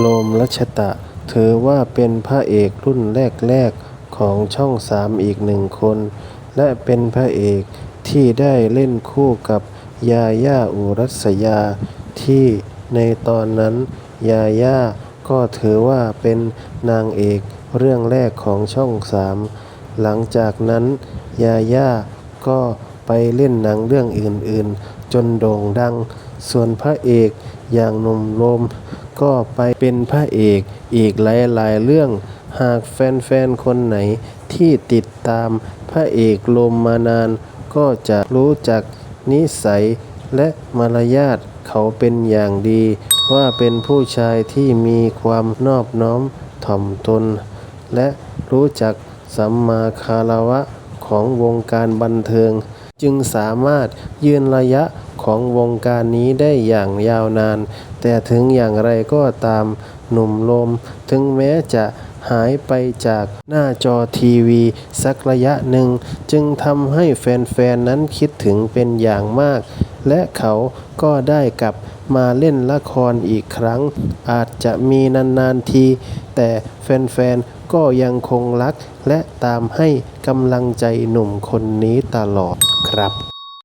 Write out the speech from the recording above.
โรมรัชตะ ถือว่าเป็นพระเอกรุ่นแรก ๆ ของช่องสามอีกหนึ่งคน และเป็นพระเอกที่ได้เล่นคู่กับยาย่าอุรัสยา ที่ในตอนนั้นยาย่าก็ถือว่าเป็นนางเอกเรื่องแรกของช่องสามหลังจากนั้นยาย่าก็ไปเล่นหนังเรื่องอื่นๆ จนโด่งดัง ส่วนพระเอกอย่างหนุ่มโรม ก็ไปเป็นพระเอกอีกหลายๆเรื่อง หากแฟนๆ คนไหนที่ติดตามพระเอกโรมมานาน ก็จะรู้จักนิสัยและมารยาทเขาเป็นอย่างดี ว่าเป็นผู้ชายที่มีความนอบน้อมถ่อมตน และรู้จักสัมมาคารวะของวงการบันเทิง จึงสามารถยืนระยะ ของวงการนี้ได้อย่างยาวนาน แต่ถึงอย่างไรก็ตามหนุ่มโรมถึงแม้จะหายไปจากหน้าจอทีวีสักระยะหนึ่ง จึงทำให้แฟนๆ นั้นคิดถึงเป็นอย่างมาก และเขาก็ได้กลับมาเล่นละครอีกครั้ง อาจจะมีนานๆที แต่แฟนๆ ก็ยังคงรัก และตามให้กำลังใจหนุ่มคนนี้ตลอดครับ